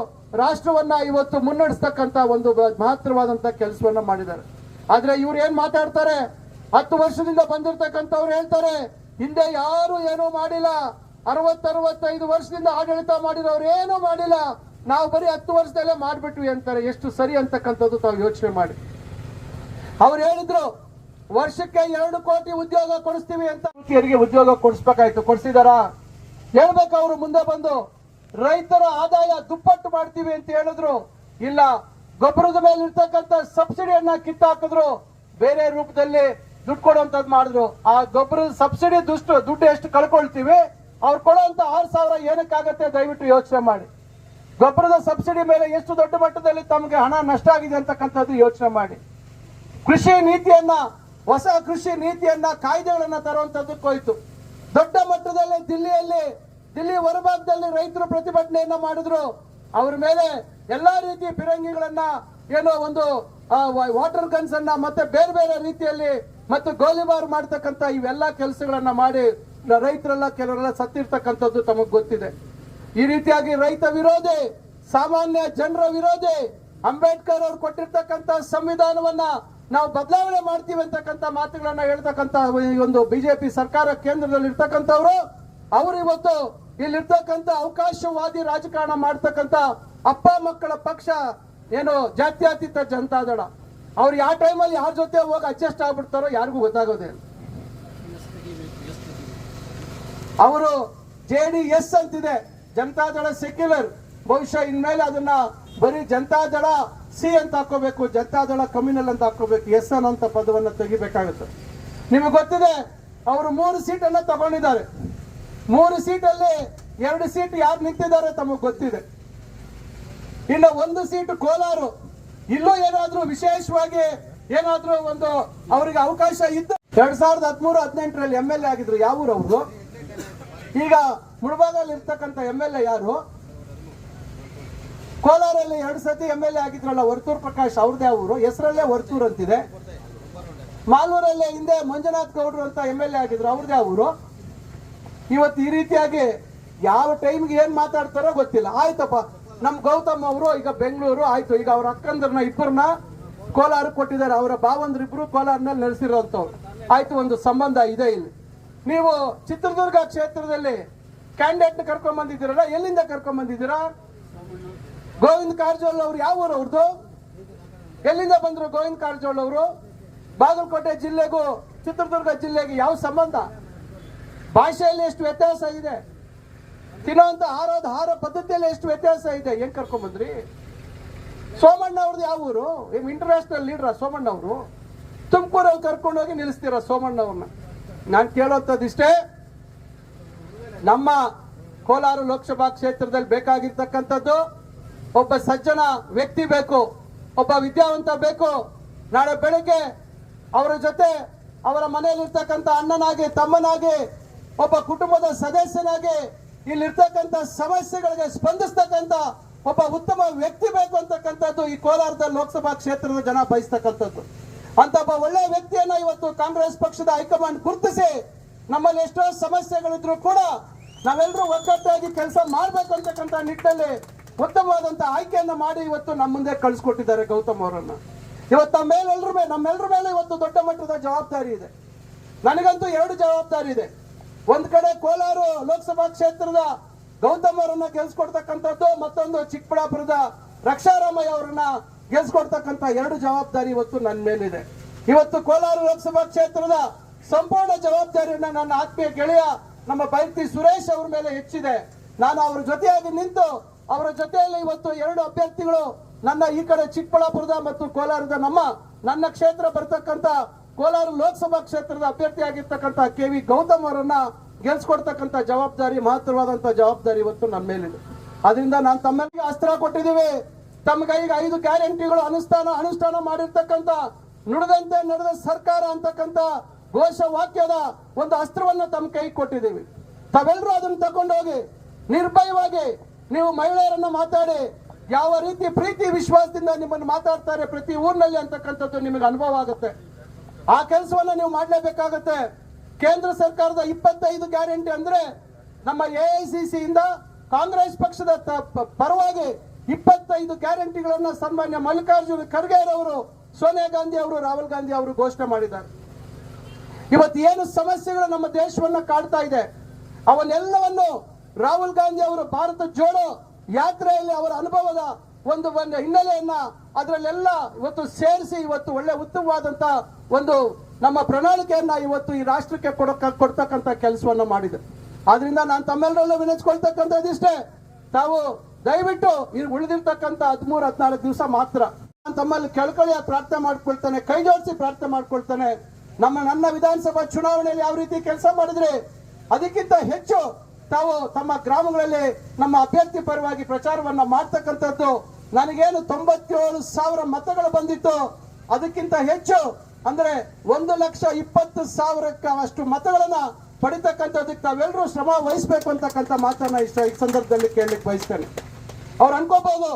ರಾಷ್ಟ್ರವನ್ನ ಇವತ್ತು ಮುನ್ನಡೆಸ್ತಕ್ಕಂತ ಒಂದು ಮಹತ್ತರವಾದಂತ ಕೆಲಸವನ್ನ ಮಾಡಿದ್ದಾರೆ. ಆದ್ರೆ ಇವ್ರು ಏನ್ ಮಾತಾಡ್ತಾರೆ? ಹತ್ತು ವರ್ಷದಿಂದ ಬಂದಿರತಕ್ಕಂಥವ್ರು ಹೇಳ್ತಾರೆ, ಹಿಂದೆ ಯಾರು ಏನೂ ಮಾಡಿಲ್ಲ, ಅರವತ್ತರವತ್ತೈದು ವರ್ಷದಿಂದ ಆಡಳಿತ ಮಾಡಿರೋರು ಏನೂ ಮಾಡಿಲ್ಲ, ನಾವು ಬರೀ ಹತ್ತು ವರ್ಷದಲ್ಲೇ ಮಾಡ್ಬಿಟ್ವಿ ಅಂತಾರೆ. ಎಷ್ಟು ಸರಿ ಅಂತಕ್ಕಂಥದ್ದು ತಾವು ಯೋಚನೆ ಮಾಡಿ. ಅವ್ರು ಹೇಳಿದ್ರು ವರ್ಷಕ್ಕೆ ಎರಡು ಕೋಟಿ ಉದ್ಯೋಗ ಕೊಡಿಸ್ತೀವಿ ಅಂತ ಉದ್ಯೋಗ ಕೊಡಿಸ್ಬೇಕಾಯ್ತು, ಕೊಡಿಸಿದಾರ? ಹೇಳ್ಬೇಕು ಅವರು ಮುಂದೆ ಬಂದು. ರೈತರ ಆದಾಯ ದುಪ್ಪಟ್ಟು ಮಾಡ್ತೀವಿ ಅಂತ ಹೇಳಿದ್ರು. ಇಲ್ಲ, ಗೊಬ್ಬರದ ಮೇಲೆ ಇರ್ತಕ್ಕಂಥ ಸಬ್ಸಿಡಿಯನ್ನ ಕಿತ್ತಾಕಿದ್ರು. ಬೇರೆ ರೂಪದಲ್ಲಿ ದುಡ್ಡು ಕೊಡುವಂತದ್ ಮಾಡಿದ್ರು. ಆ ಗೊಬ್ಬರದ ಸಬ್ಸಿಡಿ ದುಷ್ಟು, ದುಡ್ಡು ಎಷ್ಟು ಕಳ್ಕೊಳ್ತೀವಿ, ಅವ್ರು ಕೊಡುವಂತ ಆರು ಸಾವಿರ ಏನಕ್ಕಾಗತ್ತೆ ದಯವಿಟ್ಟು ಯೋಚನೆ ಮಾಡಿ. ಗೊಬ್ಬರದ ಸಬ್ಸಿಡಿ ಮೇಲೆ ಎಷ್ಟು ದೊಡ್ಡ ಮಟ್ಟದಲ್ಲಿ ತಮಗೆ ಹಣ ನಷ್ಟ ಆಗಿದೆ ಅಂತಕ್ಕಂಥದ್ದು ಯೋಚನೆ ಮಾಡಿ. ಕೃಷಿ ನೀತಿಯನ್ನ ಹೊಸ ಕೃಷಿ ನೀತಿಯನ್ನ, ಕಾಯ್ದೆಗಳನ್ನ ತರುವಂತದ್ದಕ್ಕೆ ಹೋಯ್ತು. ದೊಡ್ಡ ಮಟ್ಟದಲ್ಲಿ ದಿಲ್ಲಿಯಲ್ಲಿ, ದಿಲ್ಲಿ ಹೊರಭಾಗದಲ್ಲಿ ರೈತರು ಪ್ರತಿಭಟನೆಯನ್ನ ಮಾಡಿದ್ರು. ಅವ್ರ ಮೇಲೆ ಎಲ್ಲಾ ರೀತಿಯ ಫಿರಂಗಿಗಳನ್ನ ಏನೋ ಒಂದು ವಾಟರ್ ಗನ್ಸ್ ಅನ್ನ ಮತ್ತೆ ಬೇರೆ ಬೇರೆ ರೀತಿಯಲ್ಲಿ ಮತ್ತು ಗೋಲಿಬಾರ್ ಮಾಡ್ತಕ್ಕಂತ ಇವೆಲ್ಲ ಕೆಲಸಗಳನ್ನ ಮಾಡಿ ರೈತರೆಲ್ಲ ಕೆಲವರೆಲ್ಲ ಸತ್ತಿರ್ತಕ್ಕಂಥದ್ದು ತಮಗ್ ಗೊತ್ತಿದೆ. ಈ ರೀತಿಯಾಗಿ ರೈತ ವಿರೋಧಿ, ಸಾಮಾನ್ಯ ಜನರ ವಿರೋಧಿ, ಅಂಬೇಡ್ಕರ್ ಅವರು ಕೊಟ್ಟಿರ್ತಕ್ಕಂತ ಸಂವಿಧಾನವನ್ನ ನಾವು ಬದಲಾವಣೆ ಮಾಡ್ತೀವಿ ಅಂತಕ್ಕಂಥ ಮಾತುಗಳನ್ನ ಹೇಳ್ತಕ್ಕಂತ ಈ ಒಂದು ಬಿಜೆಪಿ ಸರ್ಕಾರ ಕೇಂದ್ರದಲ್ಲಿ ಇರ್ತಕ್ಕಂಥವ್ರು ಅವರು ಇವತ್ತು ಇಲ್ಲಿರ್ತಕ್ಕಂಥ ಅವಕಾಶವಾದಿ ರಾಜಕಾರಣ ಮಾಡ್ತಕ್ಕಂಥ ಅಪ್ಪ ಮಕ್ಕಳ ಪಕ್ಷ ಏನು ಜಾತ್ಯತೀತ ಜನತಾದಳ. ಅವ್ರು ಯಾವ ಟೈಮಲ್ಲಿ ಯಾರ ಜೊತೆ ಹೋಗಿ ಅಡ್ಜಸ್ಟ್ ಆಗ್ಬಿಡ್ತಾರೋ ಯಾರಿಗೂ ಗೊತ್ತಾಗೋದೇ ಅವರು ಜೆ ಡಿ ಎಸ್ ಅಂತಿದೆ. ಜನತಾದಳ ಸೆಕ್ಯುಲರ್ ಬಹುಶಃ ಇನ್ಮೇಲೆ ಅದನ್ನ ಬರೀ ಜನತಾದಳ ಸಿ ಅಂತ ಹಾಕೋಬೇಕು ಜನತಾದಳ ಕಮ್ಯುನಲ್ ಅಂತ ಹಾಕೋಬೇಕು, ಎಸ್ ಅಂತ ಪದವನ್ನ ತೆಗಿಬೇಕಾಗುತ್ತೆ. ನಿಮಗೆ ಗೊತ್ತಿದೆ, ಅವರು ಮೂರು ಸೀಟನ್ನು ತಗೊಂಡಿದ್ದಾರೆ. ಮೂರು ಸೀಟಲ್ಲಿ ಎರಡು ಸೀಟ್ ಯಾರು ನಿಂತಿದ್ದಾರೆ ತಮಗೆ ಗೊತ್ತಿದೆ. ಇನ್ನು ಒಂದು ಸೀಟು ಕೋಲಾರು. ಇಲ್ಲೂ ಏನಾದರೂ ವಿಶೇಷವಾಗಿ ಏನಾದರೂ ಒಂದು ಅವರಿಗೆ ಅವಕಾಶ ಇದ್ದ ಎರಡ್ ಸಾವಿರದ ಹದಿಮೂರು, ಹದಿನೆಂಟರಲ್ಲಿ ಎಂ ಎಲ್ ಎ ಆಗಿದ್ರು. ಯಾವ ಊರು ಅವರು? ಈಗ ಮುಳಬಾಗಲ್ಲಿ ಇರ್ತಕ್ಕಂಥ ಎಂ ಎಲ್ ಎ ಯಾರು? ಕೋಲಾರಲ್ಲಿ ಎರಡು ಸತಿ ಎಂ ಎಲ್ ಎ ಆಗಿದ್ರಲ್ಲ ವರ್ತೂರ್ ಪ್ರಕಾಶ್ ಅವ್ರದೇ ಊರು. ಹೆಸರಲ್ಲೇ ವರ್ತೂರ್ ಅಂತಿದೆ. ಮಾಲೂರಲ್ಲೇ ಹಿಂದೆ ಮಂಜುನಾಥ್ ಗೌಡ್ರು ಅಂತ ಎಂ ಎಲ್ ಎ ಆಗಿದ್ರು, ಅವ್ರದೇ ಊರು. ಇವತ್ತು ಈ ರೀತಿಯಾಗಿ ಯಾವ ಟೈಮ್ಗೆ ಏನ್ ಮಾತಾಡ್ತಾರೋ ಗೊತ್ತಿಲ್ಲ. ಆಯ್ತಪ್ಪ, ನಮ್ ಗೌತಮ್ ಅವರು, ಈಗ ಬೆಂಗಳೂರು, ಆಯ್ತು. ಈಗ ಅವ್ರ ಅಕ್ಕಂದ್ರನ್ನ ಇಬ್ಬರನ್ನ ಕೋಲಾರ ಕೊಟ್ಟಿದ್ದಾರೆ. ಅವರ ಭಾವಂದ್ರಿಬ್ರು ಕೋಲಾರನಲ್ಲಿ ನೆಲೆಸಿರೋಂಥವ್ರು. ಆಯ್ತು, ಒಂದು ಸಂಬಂಧ ಇದೆ ಇಲ್ಲಿ. ನೀವು ಚಿತ್ರದುರ್ಗ ಕ್ಷೇತ್ರದಲ್ಲಿ ಕ್ಯಾಂಡಿಡೇಟ್ ಕರ್ಕೊಂಡ್ ಬಂದಿದ್ದೀರಲ್ಲ ಎಲ್ಲಿಂದ ಕರ್ಕೊಂಡ್ ಬಂದಿದ್ದೀರಾ ಗೋವಿಂದ್ ಕಾರಜೋಳ ಅವರು ಯಾವ ಊರು ಅವ್ರದ್ದು ಎಲ್ಲಿಂದ ಬಂದ್ರು ಗೋವಿಂದ ಕಾರಜೋಳ ಅವರು? ಬಾಗಲಕೋಟೆ ಜಿಲ್ಲೆಗೂ ಚಿತ್ರದುರ್ಗ ಜಿಲ್ಲೆಗೆ ಯಾವ ಸಂಬಂಧ? ಭಾಷೆಯಲ್ಲಿ ಎಷ್ಟು ವ್ಯತ್ಯಾಸ ಇದೆ? ತಿನ್ನುವಂತ ಆಹಾರದ ಆಹಾರ ಪದ್ಧತಿಯಲ್ಲಿ ಎಷ್ಟು ವ್ಯತ್ಯಾಸ ಇದೆ? ಹೆಂಗ್ ಕರ್ಕೊಂಡ್ಬಂದ್ರಿ ಸೋಮಣ್ಣ ಅವ್ರದ್ದು ಯಾವ ಊರು? ಇಂಟರ್ನ್ಯಾಷನಲ್ ಲೀಡರ್ ಸೋಮಣ್ಣ ಅವರು? ತುಮಕೂರಲ್ಲಿ ಕರ್ಕೊಂಡೋಗಿ ನಿಲ್ಲಿಸ್ತೀರ ಸೋಮಣ್ಣ ಅವ್ರನ್ನ? ನಾನು ಕೇಳೋಂಥದ್ದು ಇಷ್ಟೇ ನಮ್ಮ ಕೋಲಾರ ಲೋಕಸಭಾ ಕ್ಷೇತ್ರದಲ್ಲಿ ಬೇಕಾಗಿರ್ತಕ್ಕಂಥದ್ದು ಒಬ್ಬ ಸಜ್ಜನ ವ್ಯಕ್ತಿ ಬೇಕು, ಒಬ್ಬ ವಿದ್ಯಾವಂತ ಬೇಕು. ನಾಳೆ ಬೆಳಗ್ಗೆ ಅವರ ಜೊತೆ ಅವರ ಮನೆಯಲ್ಲಿರ್ತಕ್ಕಂಥ ಅಣ್ಣನಾಗಿ, ತಮ್ಮನಾಗಿ, ಒಬ್ಬ ಕುಟುಂಬದ ಸದಸ್ಯನಾಗಿ ಇಲ್ಲಿರ್ತಕ್ಕಂಥ ಸಮಸ್ಯೆಗಳಿಗೆ ಸ್ಪಂದಿಸ್ತಕ್ಕಂಥ ಒಬ್ಬ ಉತ್ತಮ ವ್ಯಕ್ತಿ ಬೇಕು ಅಂತಕ್ಕಂಥದ್ದು ಈ ಕೋಲಾರದ ಲೋಕಸಭಾ ಕ್ಷೇತ್ರದ ಜನ ಬಯಸ್ತಕ್ಕಂಥದ್ದು. ಅಂತ ಒಬ್ಬ ಒಳ್ಳೆಯ ವ್ಯಕ್ತಿಯನ್ನ ಇವತ್ತು ಕಾಂಗ್ರೆಸ್ ಪಕ್ಷದ ಹೈಕಮಾಂಡ್ ಗುರುತಿಸಿ ನಮ್ಮಲ್ಲಿ ಎಷ್ಟೋ ಸಮಸ್ಯೆಗಳಿದ್ರು ಕೂಡ ನಾವೆಲ್ಲರೂ ಒಗ್ಗಟ್ಟಾಗಿ ಕೆಲಸ ಮಾಡಬೇಕು ಅಂತಕ್ಕಂಥ ನಿಟ್ಟಿನಲ್ಲಿ ಉತ್ತಮವಾದಂತ ಆಯ್ಕೆಯನ್ನು ಮಾಡಿ ಇವತ್ತು ನಮ್ಮ ಮುಂದೆ ಕಳಿಸ್ಕೊಟ್ಟಿದ್ದಾರೆ ಗೌತಮ್ ಅವರನ್ನ. ಇವತ್ತು ಮೇಲೆಲ್ಲರ ಮೇಲೆ ನಮ್ಮೆಲ್ಲರ ಮೇಲೆ ಇವತ್ತು ದೊಡ್ಡ ಮಟ್ಟದ ಜವಾಬ್ದಾರಿ ಇದೆ. ನನಗಂತೂ ಎರಡು ಜವಾಬ್ದಾರಿ ಇದೆ. ಒಂದ್ ಕಡೆ ಕೋಲಾರ ಲೋಕಸಭಾ ಕ್ಷೇತ್ರದ ಗೌತಮ್ ಅವರನ್ನ ಗೆಲ್ಸ್ಕೊಡ್ತಕ್ಕಂಥದ್ದು, ಮತ್ತೊಂದು ಚಿಕ್ಕಬಳ್ಳಾಪುರದ ರಕ್ಷಾರಾಮಯ್ಯ ಅವರನ್ನ ಗೆಲ್ಸ್ಕೊಡ್ತಕ್ಕಂಥ ಎರಡು ಜವಾಬ್ದಾರಿ ಇವತ್ತು ನನ್ನ ಮೇಲಿದೆ. ಇವತ್ತು ಕೋಲಾರ ಲೋಕಸಭಾ ಕ್ಷೇತ್ರದ ಸಂಪೂರ್ಣ ಜವಾಬ್ದಾರಿಯನ್ನ ನನ್ನ ಆತ್ಮೀಯ ಗೆಳೆಯ ನಮ್ಮ ಬೈರ್ತಿ ಸುರೇಶ್ ಅವ್ರ ಮೇಲೆ ಹೆಚ್ಚಿದೆ. ನಾನು ಅವ್ರ ಜೊತೆಯಾಗಿ ನಿಂತು ಅವರ ಜೊತೆಯಲ್ಲಿ ಇವತ್ತು ಎರಡು ಅಭ್ಯರ್ಥಿಗಳು ನನ್ನ ಈ ಕಡೆ ಚಿಕ್ಕಬಳ್ಳಾಪುರದ ಮತ್ತು ಕೋಲಾರದ ನಮ್ಮ ನನ್ನ ಕ್ಷೇತ್ರ ಬರ್ತಕ್ಕಂತ ಕೋಲಾರ ಲೋಕಸಭಾ ಕ್ಷೇತ್ರದ ಅಭ್ಯರ್ಥಿಯಾಗಿರ್ತಕ್ಕಂಥ ಕೆ ವಿ ಗೌತಮ್ ಅವರನ್ನ ಗೆಲ್ಸ್ಕೊಡ್ತಕ್ಕಂಥ ಜವಾಬ್ದಾರಿ ಮಹತ್ತರವಾದಂತ ಜವಾಬ್ದಾರಿ ಇವತ್ತು ನನ್ನ ಮೇಲಿದೆ. ಅದರಿಂದ ನಾನು ತಮ್ಮಲ್ಲಿ ಅಸ್ತ್ರ ಕೊಟ್ಟಿದ್ದೀವಿ. ತಮ್ಮ ಕೈಗೆ ಐದು ಗ್ಯಾರಂಟಿಗಳು ಅನುಷ್ಠಾನ ಅನುಷ್ಠಾನ ಮಾಡಿರ್ತಕ್ಕಂಥ, ನುಡಿದಂತೆ ನಡೆದ ಸರ್ಕಾರ ಅಂತಕ್ಕಂಥ ಘೋಷ ವಾಕ್ಯದ ಒಂದು ಅಸ್ತ್ರವನ್ನ ತಮ್ಮ ಕೈಗೆ ಕೊಟ್ಟಿದ್ದೀವಿ. ತಾವೆಲ್ಲರೂ ಅದನ್ನು ತಗೊಂಡೋಗಿ ನಿರ್ಭಯವಾಗಿ ನೀವು ಮಹಿಳೆಯರನ್ನು ಮಾತಾಡಿ ಯಾವ ರೀತಿ ಪ್ರೀತಿ ವಿಶ್ವಾಸದಿಂದ ನಿಮ್ಮನ್ನು ಮಾತಾಡ್ತಾರೆ ಪ್ರತಿ ಊರಿನಲ್ಲಿ ಅಂತಕ್ಕಂಥದ್ದು ನಿಮಗೆ ಅನುಭವ ಆಗುತ್ತೆ. ಆ ಕೆಲಸವನ್ನ ನೀವು ಮಾಡಲೇಬೇಕಾಗತ್ತೆ. ಕೇಂದ್ರ ಸರ್ಕಾರದ ಇಪ್ಪತ್ತೈದು ಗ್ಯಾರಂಟಿ ಅಂದ್ರೆ ನಮ್ಮ ಎಐಸಿಸಿ ಇಂದ ಕಾಂಗ್ರೆಸ್ ಪಕ್ಷದ ಪರವಾಗಿ ಇಪ್ಪತ್ತೈದು ಗ್ಯಾರಂಟಿಗಳನ್ನು ಸನ್ಮಾನ್ಯ ಮಲ್ಲಿಕಾರ್ಜುನ ಖರ್ಗೆ ಅವರು ಸೋನಿಯಾ ಗಾಂಧಿ ಅವರು, ರಾಹುಲ್ ಗಾಂಧಿ ಅವರು ಘೋಷಣೆ ಮಾಡಿದ್ದಾರೆ. ಇವತ್ತು ಏನು ಸಮಸ್ಯೆಗಳು ನಮ್ಮ ದೇಶವನ್ನ ಕಾಡ್ತಾ ಇದೆ. ಅವನ್ನೆಲ್ಲವನ್ನು ರಾಹುಲ್ ಗಾಂಧಿ ಅವರು ಭಾರತ ಜೋಡೋ ಯಾತ್ರೆಯಲ್ಲಿ ಅವರ ಅನುಭವದ ಒಂದು ಒಂದು ಹಿನ್ನೆಲೆಯನ್ನ ಅದರಲ್ಲೆಲ್ಲ ಇವತ್ತು ಸೇರಿಸಿ ಇವತ್ತು ಒಳ್ಳೆ ಉತ್ತಮವಾದಂತ ಒಂದು ನಮ್ಮ ಪ್ರಣಾಳಿಕೆಯನ್ನ ಇವತ್ತು ಈ ರಾಷ್ಟ್ರಕ್ಕೆ ಕೊಡಕ ಕೊಡ್ತಕ್ಕಂಥ ಕೆಲಸವನ್ನ ಮಾಡಿದೆ. ಆದ್ರಿಂದ ನಾನು ತಮ್ಮೆಲ್ಲರಲ್ಲೂ ವಿನಂತಿಸ್ಕೊಳ್ತಕ್ಕಂಥದ್ದಿಷ್ಟೇ ತಾವು ದಯವಿಟ್ಟು ಇಲ್ಲಿ ಉಳಿದಿರ್ತಕ್ಕಂಥ ಹದಿಮೂರು, ಹದಿನಾಲ್ಕು ದಿವಸ ಮಾತ್ರ ನಾನು ತಮ್ಮಲ್ಲಿ ಕೆಳಕಳಿಯಾಗಿ ಪ್ರಾರ್ಥನೆ ಮಾಡ್ಕೊಳ್ತಾನೆ, ಕೈ ಜೋಡಿಸಿ ಪ್ರಾರ್ಥನೆ ಮಾಡ್ಕೊಳ್ತಾನೆ. ನಮ್ಮ ನನ್ನ ವಿಧಾನಸಭಾ ಚುನಾವಣೆಯಲ್ಲಿ ಯಾವ ರೀತಿ ಕೆಲಸ ಮಾಡಿದ್ರೆ? ಅದಕ್ಕಿಂತ ಹೆಚ್ಚು ತಾವು ತಮ್ಮ ಗ್ರಾಮಗಳಲ್ಲಿ ನಮ್ಮ ಅಭ್ಯರ್ಥಿ ಪರವಾಗಿ ಪ್ರಚಾರವನ್ನ ಮಾಡ್ತಕ್ಕಂಥದ್ದು ನನಗೇನು ತೊಂಬತ್ತೇಳು ಸಾವಿರ ಮತಗಳು ಬಂದಿತ್ತು. ಅದಕ್ಕಿಂತ ಹೆಚ್ಚು ಅಂದ್ರೆ ಒಂದು ಲಕ್ಷ ಇಪ್ಪತ್ತು ಸಾವಿರಕ್ಕ ಅಷ್ಟು ಮತಗಳನ್ನ ಪಡಿತಕ್ಕಂಥದಕ್ಕೆ ತಾವೆಲ್ಲರೂ ಶ್ರಮ ವಹಿಸಬೇಕು ಅಂತಕ್ಕಂಥ ಮಾತನ್ನ ಇಷ್ಟ ಈ ಸಂದರ್ಭದಲ್ಲಿ ಕೇಳಲಿಕ್ಕೆ ಬಯಸ್ತೇನೆ. ಅವ್ರು ಅನ್ಕೋಬಹುದು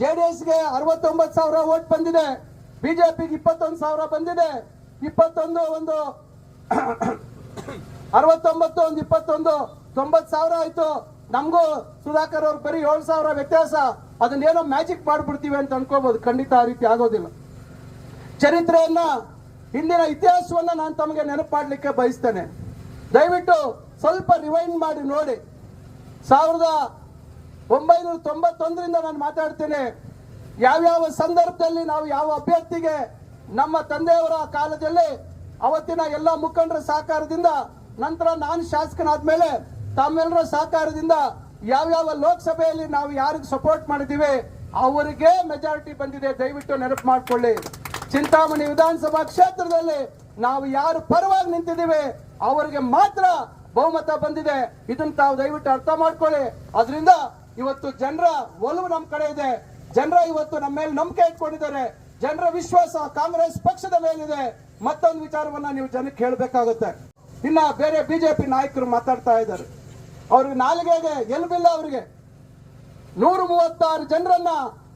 ಜೆ ಡಿ ಎಸ್ಗೆ ಅರವತ್ತೊಂಬತ್ತು ಸಾವಿರ ಓಟ್ ಬಂದಿದೆ, ಬಿಜೆಪಿಗೆ ಇಪ್ಪತ್ತೊಂದು ಸಾವಿರ ಬಂದಿದೆ, ಇಪ್ಪತ್ತೊಂದು ಒಂದು, ಅರವತ್ತೊಂಬತ್ತು ಒಂದು, ಇಪ್ಪತ್ತೊಂದು ತೊಂಬತ್ತು ಸಾವಿರ ಆಯ್ತು. ನಮಗೂ ಸುಧಾಕರ್ ಅವ್ರು ಬರೀ ಏಳು ಸಾವಿರ ವ್ಯತ್ಯಾಸ. ಅದನ್ನೇನೋ ಮ್ಯಾಜಿಕ್ ಮಾಡ್ಬಿಡ್ತೀವಿ ಅಂತ ಅನ್ಕೋಬಹುದು ಖಂಡಿತ ಆ ರೀತಿ ಆಗೋದಿಲ್ಲ. ಚರಿತ್ರೆಯನ್ನ, ಹಿಂದಿನ ಇತಿಹಾಸವನ್ನ ನಾನು ತಮಗೆ ನೆನಪು ಮಾಡಲಿಕ್ಕೆ ಬಯಸ್ತೇನೆ. ದಯವಿಟ್ಟು ಸ್ವಲ್ಪ ರಿವೈಂಡ್ ಮಾಡಿ ನೋಡಿ. ಸಾವಿರದ ಒಂಬೈನೂರ ತೊಂಬತ್ತೊಂದರಿಂದ ನಾನು ಮಾತಾಡ್ತೇನೆ. ಯಾವ್ಯಾವ ಸಂದರ್ಭದಲ್ಲಿ ನಾವು ಯಾವ ಅಭ್ಯರ್ಥಿಗೆ ನಮ್ಮ ತಂದೆಯವರ ಕಾಲದಲ್ಲಿ ಅವತ್ತಿನ ಎಲ್ಲ ಮುಖಂಡರ ಸಹಕಾರದಿಂದ ನಂತರ ನಾನು ಶಾಸಕನಾದ್ಮೇಲೆ ತಮ್ಮೆಲ್ಲರ ಸಹಕಾರದಿಂದ ಯಾವ್ಯಾವ ಲೋಕಸಭೆಯಲ್ಲಿ ನಾವು ಯಾರಿಗೆ ಸಪೋರ್ಟ್ ಮಾಡಿದ್ದೀವಿ, ಅವರಿಗೆ ಮೆಜಾರಿಟಿ ಬಂದಿದೆ. ದಯವಿಟ್ಟು ನೆನಪು ಮಾಡಿಕೊಳ್ಳಿ. ಚಿಂತಾಮಣಿ ವಿಧಾನಸಭಾ ಕ್ಷೇತ್ರದಲ್ಲಿ ನಾವು ಯಾರು ಪರವಾಗಿ ನಿಂತಿದ್ದೀವಿ, ಅವರಿಗೆ ಮಾತ್ರ ಬಹುಮತ ಬಂದಿದೆ. ಇದನ್ನ ತಾವು ದಯವಿಟ್ಟು ಅರ್ಥ ಮಾಡ್ಕೊಳ್ಳಿ. ಅದರಿಂದ ಇವತ್ತು ಜನರ ಒಲವು ನಮ್ಮ ಕಡೆ ಇದೆ. ಜನರ ಇವತ್ತು ನಮ್ಮ ಮೇಲೆ ನಂಬಿಕೆ ಇಟ್ಕೊಂಡಿದ್ದಾರೆ. ಜನರ ವಿಶ್ವಾಸ ಕಾಂಗ್ರೆಸ್ ಪಕ್ಷದ ಮೇಲಿದೆ. ಮತ್ತೊಂದು ವಿಚಾರವನ್ನ ನೀವು ಜನಕ್ಕೆ ಹೇಳಬೇಕಾಗುತ್ತೆ. ಇನ್ನ ಬೇರೆ ಬಿಜೆಪಿ ನಾಯಕರು ಮಾತಾಡ್ತಾ ಇದ್ದಾರೆ. ಅವ್ರಿಗೆ ನಾಲಿಗೆಗೆ ಎಲ್ಬಿಲ್ಲ ಅವರಿಗೆ. ನೂರು ಮೂವತ್ತಾರು ಜನರನ್ನ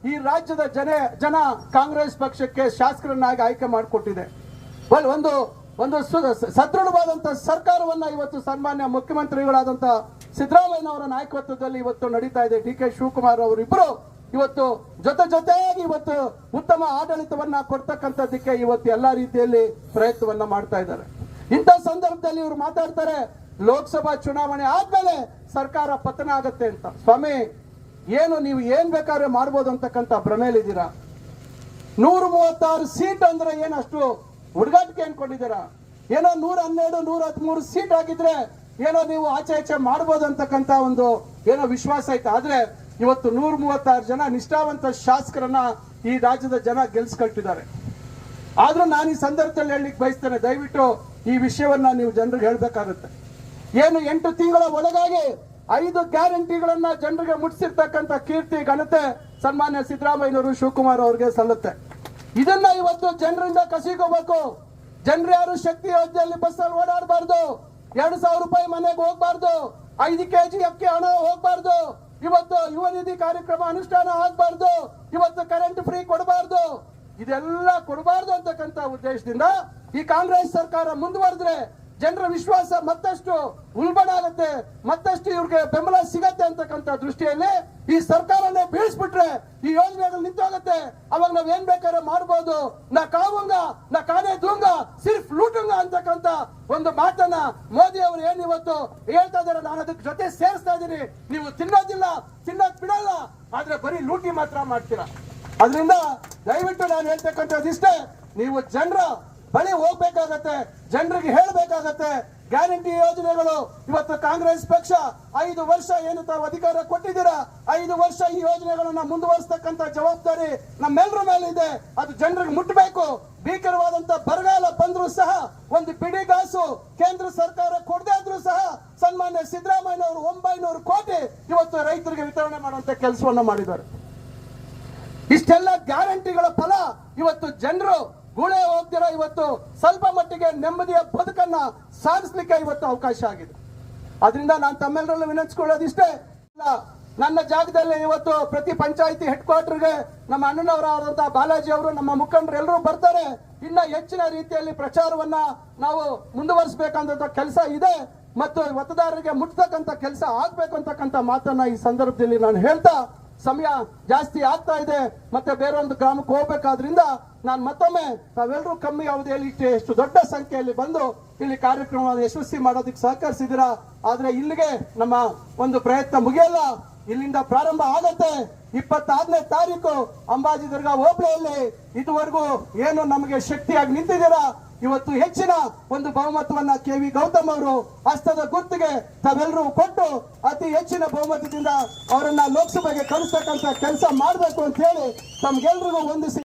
ಈ ರಾಜ್ಯದ ಜನ ಜನ ಕಾಂಗ್ರೆಸ್ ಪಕ್ಷಕ್ಕೆ ಶಾಸಕರನ್ನಾಗಿ ಆಯ್ಕೆ ಮಾಡಿಕೊಟ್ಟಿದೆ. ಒಂದು ಒಂದು ಸದೃಢವಾದಂತ ಸರ್ಕಾರವನ್ನ ಇವತ್ತು ಸನ್ಮಾನ್ಯ ಮುಖ್ಯಮಂತ್ರಿಗಳಾದಂತ ಸಿದ್ದರಾಮಯ್ಯನವರ ನಾಯಕತ್ವದಲ್ಲಿ ಇವತ್ತು ನಡೀತಾ ಇದೆ. ಡಿ ಕೆ ಶಿವಕುಮಾರ್ ಅವರಿಬ್ಬರು ಇವತ್ತು ಜೊತೆ ಜೊತೆಯಾಗಿ ಇವತ್ತು ಉತ್ತಮ ಆಡಳಿತವನ್ನ ಕೊಡ್ತಕ್ಕಂಥದ್ದಕ್ಕೆ ಇವತ್ತು ಎಲ್ಲಾ ರೀತಿಯಲ್ಲಿ ಪ್ರಯತ್ನವನ್ನ ಮಾಡ್ತಾ ಇದ್ದಾರೆ. ಇಂಥ ಸಂದರ್ಭದಲ್ಲಿ ಇವರು ಮಾತಾಡ್ತಾರೆ ಲೋಕಸಭಾ ಚುನಾವಣೆ ಆದ್ಮೇಲೆ ಸರ್ಕಾರ ಪತನ ಆಗತ್ತೆ ಅಂತ. ಸ್ವಾಮಿ, ಏನು ನೀವು ಏನ್ ಬೇಕಾದ್ರೆ ಮಾಡ್ಬೋದು ಅಂತಕ್ಕಂಥ ಭ್ರಮೇಲಿದ್ದೀರಾ ನೂರ ಮೂವತ್ತಾರು ಸೀಟ್ ಅಂದ್ರೆ ಏನಷ್ಟು ಹುಡುಗಾಟಿಕೆ ಅನ್ಕೊಂಡಿದ್ದೀರಾ? ಏನೋ ನೂರ ಹನ್ನೆರಡು ನೂರ ಹದಿಮೂರು ಸೀಟ್ ಆಗಿದ್ರೆ ಏನೋ ನೀವು ಆಚೆ ಆಚೆ ಮಾಡ್ಬೋದು ಅಂತಕ್ಕಂಥ ಒಂದು ಏನೋ ವಿಶ್ವಾಸ ಐತೆ. ಆದ್ರೆ ಇವತ್ತು ನೂರ ಮೂವತ್ತಾರು ಜನ ನಿಷ್ಠಾವಂತ ಶಾಸಕರನ್ನ ಈ ರಾಜ್ಯದ ಜನ ಗೆಲ್ಸ್ಕೊಟ್ಟಿದ್ದಾರೆ ಆದ್ರೂ ನಾನು ಈ ಸಂದರ್ಭದಲ್ಲಿ ಹೇಳಲಿಕ್ಕೆ ಬಯಸ್ತೇನೆ, ದಯವಿಟ್ಟು ಈ ವಿಷಯವನ್ನ ನೀವು ಜನರಿಗೆ ಹೇಳ್ಬೇಕಾಗುತ್ತೆ. ಏನು ಎಂಟು ತಿಂಗಳ ಒಳಗಾಗಿ ಐದು ಗ್ಯಾರಂಟಿಗಳನ್ನ ಜನರಿಗೆ ಮುಟ್ಟಿಸಿರ್ತಕ್ಕಂಥ ಕೀರ್ತಿ, ಘನತೆ ಸನ್ಮಾನ್ಯ ಸಿದ್ದರಾಮಯ್ಯನವರು ಶಿವಕುಮಾರ್ ಅವರಿಗೆ ಸಲ್ಲುತ್ತೆ. ಇದನ್ನ ಇವತ್ತು ಜನರಿಂದ ಕಸಿಕೋಬೇಕು ಜನರು ಯಾರು ಶಕ್ತಿ ಯೋಜನೆಯಲ್ಲಿ ಬಸ್ಸಲ್ಲಿ ಓಡಾಡಬಾರ್ದು? ಎರಡು ಸಾವಿರ ರೂಪಾಯಿ ಮನೆಗೆ ಹೋಗ್ಬಾರ್ದು. ಐದು ಕೆಜಿ ಅಕ್ಕಿ ಹಣ ಹೋಗ್ಬಾರ್ದು. ಇವತ್ತು ಯುವ ನಿಧಿ ಕಾರ್ಯಕ್ರಮ ಅನುಷ್ಠಾನ ಆಗ್ಬಾರ್ದು. ಇವತ್ತು ಕರೆಂಟ್ ಫ್ರೀ ಕೊಡಬಾರ್ದು. ಇದೆಲ್ಲ ಕೊಡಬಾರ್ದು ಅಂತಕ್ಕಂಥ ಉದ್ದೇಶದಿಂದ ಈ ಕಾಂಗ್ರೆಸ್ ಸರ್ಕಾರ ಮುಂದುವರೆದ್ರೆ ಜನರ ವಿಶ್ವಾಸ ಮತ್ತಷ್ಟು ಉಲ್ಬಣ ಆಗುತ್ತೆ, ಮತ್ತಷ್ಟು ಇವ್ರಿಗೆ ಬೆಂಬಲ ಸಿಗತ್ತೆ ಅಂತಕ್ಕಂಥ ದೃಷ್ಟಿಯಲ್ಲಿ ಈ ಸರ್ಕಾರನೇ ಬೀಳಿಸ್ಬಿಟ್ರೆ ಈ ಯೋಜನೆಗಳು ನಿಂತೋಗುತ್ತೆ. ಅವಾಗ ನಾವ್ ಏನ್ ಬೇಕಾದ್ರೆ ಮಾಡ್ಬೋದು. ನಾ ಕಾವುಂಗ, ನಾ ಕಾನೇ ದೂಂಗ ಸಿರ್ಫ್ ಲೂಟುಂಗ ಅಂತಕ್ಕಂತ ಒಂದು ಮಾತನ್ನ ಮೋದಿ ಅವರು ಏನ್ ಇವತ್ತು ಹೇಳ್ತಾ ಇದಾರೆ, ನಾನು ಅದಕ್ಕೆ ಜೊತೆ ಸೇರಿಸ್ತಾ ಇದ್ದೀನಿ. ನೀವು ತಿನ್ನೋದಿಲ್ಲ, ತಿನ್ನೋದ್ ಬಿಡಲ್ಲ, ಆದ್ರೆ ಬರೀ ಲೂಟಿ ಮಾತ್ರ ಮಾಡ್ತೀರಾ. ಅದರಿಂದ ದಯವಿಟ್ಟು ನಾನು ಹೇಳ್ತಕ್ಕಂಥದ್ದು ಇಷ್ಟೇ ನೀವು ಜನರ ಬಳಿ ಹೋಗ್ಬೇಕಾಗತ್ತೆ, ಜನರಿಗೆ ಹೇಳ್ಬೇಕಾಗತ್ತೆ, ಗ್ಯಾರಂಟಿ ಯೋಜನೆಗಳು. ಇವತ್ತು ಕಾಂಗ್ರೆಸ್ ಪಕ್ಷ ಐದು ವರ್ಷ ಏನು ತಾವು ಅಧಿಕಾರ ಕೊಟ್ಟಿದ್ದೀರಾ? ಐದು ವರ್ಷ ಈ ಯೋಜನೆಗಳನ್ನ ಮುಂದುವರಿಸತಕ್ಕಂತ ಜವಾಬ್ದಾರಿ ನಮ್ಮೆಲ್ಲರ ಮೇಲೆ ಇದೆ ಅದು ಜನರಿಗೆ ಮುಟ್ಟಬೇಕು ಭೀಕರವಾದಂತ ಬರಗಾಲ ಬಂದ್ರು ಸಹ, ಒಂದು ಬಿಡಿಗಾಸು ಕೇಂದ್ರ ಸರ್ಕಾರ ಕೊಡದೇ ಆದ್ರೂ ಸಹ, ಸನ್ಮಾನ್ಯ ಸಿದ್ದರಾಮಯ್ಯ ಅವರು ಒಂಬೈನೂರು ಕೋಟಿ ಇವತ್ತು ರೈತರಿಗೆ ವಿತರಣೆ ಮಾಡುವಂತ ಕೆಲಸವನ್ನ ಮಾಡಿದ್ದಾರೆ. ಇಷ್ಟೆಲ್ಲ ಗ್ಯಾರಂಟಿಗಳ ಫಲ ಇವತ್ತು ಜನರು ಗುಳೆ ಹೋಗ್ದಿರೋ ಇವತ್ತು ಸ್ವಲ್ಪ ಮಟ್ಟಿಗೆ ನೆಮ್ಮದಿಯ ಬದುಕನ್ನ ಸಾಧಿಸ್ಲಿಕ್ಕೆ ಇವತ್ತು ಅವಕಾಶ ಆಗಿದೆ. ಅದರಿಂದ ನಾನು ತಮ್ಮೆಲ್ಲರಲ್ಲೂ ವಿನಂತಿಸ್ಕೊಳ್ಳೋದಿಷ್ಟೇ ನನ್ನ ಜಾಗದಲ್ಲಿ ಇವತ್ತು ಪ್ರತಿ ಪಂಚಾಯಿತಿ ಹೆಡ್ ಕ್ವಾರ್ಟರ್ಗೆ ನಮ್ಮ ಅಣ್ಣನವರಾದಂತಹ ಬಾಲಾಜಿ ಅವರು, ನಮ್ಮ ಮುಖಂಡರು ಎಲ್ಲರೂ ಬರ್ತಾರೆ. ಇನ್ನ ಹೆಚ್ಚಿನ ರೀತಿಯಲ್ಲಿ ಪ್ರಚಾರವನ್ನ ನಾವು ಮುಂದುವರಿಸಬೇಕಂತ ಕೆಲಸ ಇದೆ ಮತ್ತು ಮತದಾರರಿಗೆ ಮುಟ್ತಕ್ಕಂತ ಕೆಲಸ ಆಗ್ಬೇಕು ಅಂತಕ್ಕಂಥ ಮಾತನ್ನ ಈ ಸಂದರ್ಭದಲ್ಲಿ ನಾನು ಹೇಳ್ತಾ ಸಮಯ ಜಾಸ್ತಿ ಆಗ್ತಾ ಇದೆ, ಮತ್ತೆ ಬೇರೊಂದು ಗ್ರಾಮಕ್ಕೆ ಹೋಗ್ಬೇಕಾದ್ರಿಂದ ನಾನು ಮತ್ತೊಮ್ಮೆ ತಾವೆಲ್ಲರೂ ಕಮ್ಮಿ ಅವಧಿಯಲ್ಲಿ ಎಷ್ಟು ದೊಡ್ಡ ಸಂಖ್ಯೆಯಲ್ಲಿ ಬಂದು ಇಲ್ಲಿ ಕಾರ್ಯಕ್ರಮವನ್ನು ಯಶಸ್ವಿ ಮಾಡೋದಕ್ಕೆ ಸಹಕರಿಸಿದಿರಾ ಆದ್ರೆ ಇಲ್ಲಿಗೆ ನಮ್ಮ ಒಂದು ಪ್ರಯತ್ನ ಮುಗಿಯಲ್ಲ. ಇಲ್ಲಿಂದ ಪ್ರಾರಂಭ ಆಗತ್ತೆ. ಇಪ್ಪತ್ತಾರನೇ ತಾರೀಕು ಅಂಬಾಜಿ ದುರ್ಗಾ ಹೋಬಳಿಯಲ್ಲಿ ಇದುವರೆಗೂ ಏನು ನಮಗೆ ಶಕ್ತಿಯಾಗಿ ನಿಂತಿದ್ದೀರಾ? ಇವತ್ತು ಹೆಚ್ಚಿನ ಒಂದು ಬಹುಮತವನ್ನ ಕೆ ವಿ ಗೌತಮ್ ಅವರು ಹಸ್ತದ ಗುರ್ತಿಗೆ ತಾವೆಲ್ಲರೂ ಕೊಟ್ಟು ಅತಿ ಹೆಚ್ಚಿನ ಬಹುಮತದಿಂದ ಅವರನ್ನ ಲೋಕಸಭೆಗೆ ಕಳಿಸ್ತಕ್ಕಂತ ಕೆಲಸ ಮಾಡಬೇಕು ಅಂತ ಹೇಳಿ ತಮ್ಗೆಲ್ರಿಗೂ ಒಂದಿಸಿ